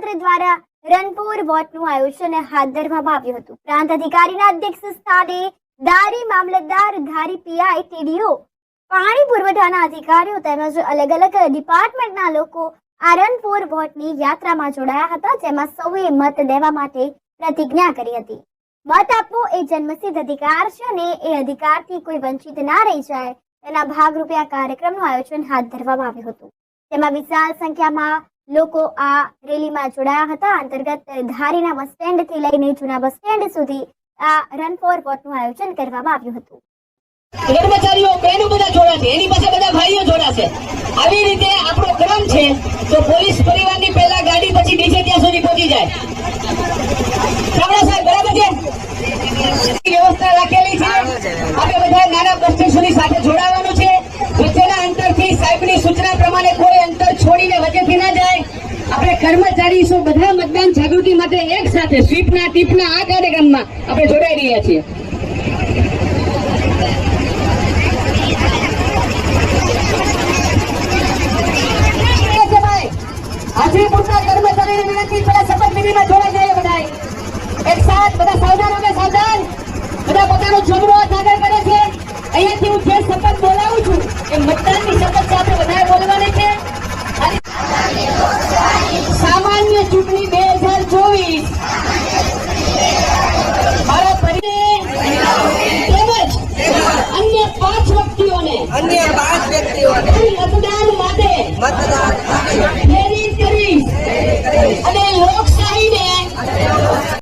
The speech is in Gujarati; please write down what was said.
દ્વારા રનપુર વોટનું આયોજન હાથ ધરવામાં આવ્યું હતું. પ્રાંત અધિકારીના અધ્યક્ષ સ્થાને દારી મામલતદાર, ધારી પીઆઈ, ટીડીઓ, પાણી પુરવઠાના અધિકારીઓ તેમજ અલગ અલગ ડિપાર્ટમેન્ટના લોકો આ વોટની યાત્રામાં જોડાયા હતા, જેમાં સૌએ મત દેવા માટે પ્રતિજ્ઞા કરી હતી. મત આપવો એ જન્મસિદ્ધ અધિકાર છે અને એ અધિકારથી કોઈ વંચિત ના રહી જાય તેના ભાગરૂપે આ કાર્યક્રમનું આયોજન હાથ ધરવામાં આવ્યું હતું. તેમાં વિશાળ સંખ્યામાં લોકો આ રેલીમાં જોડાયા હતા. અંતર્ગત ધારીના બસ સ્ટેન્ડથી લઈને જૂના બસ સ્ટેન્ડ સુધી આ રન ફોર વોટનું આયોજન કરવામાં આવ્યું હતું. કર્મચારીઓ બહેનો બધા જોડાશે? એની પાસે બધા ભાઈઓ જોડાશે. આવી રીતે આપણો ક્રમ છે તો પોલીસ પરિવારની પહેલા ગાડી પછી ડીજે ત્યાં સુધી પહોંચી જાય. સાહેબ, બરાબર છે? વ્યવસ્થા રાખેલી છે. આપણે બધા નાના બસ સુધી સાથે જોડાવાનું છે. વચ્ચેના અંતરથી સાહેબની સૂચના પ્રમાણે કોઈ અંતર છોડીને વચ્ચેથી ના જાય. કર્મચારી શું બધા મતદાન જાગૃતિ માટે એક સાથે સ્વીપના, ટીપના, આ કાર્યક્રમમાં આપણે જોડાઈ રહ્યા છીએ. હાજરીપુરના કર્મચારીને વિનંતી પેલા જોડાઈ જાય બધાય. એક સાથ બધા સાવધાન સાવધાન. બધા પોતાનો જમણો હાથ આગળ છે. અહીંયાથી હું જે શપથ બોલાવું છું, એ મતદાનની અન્ય પાંચ વ્યક્તિઓને મતદાન માટે મતદાન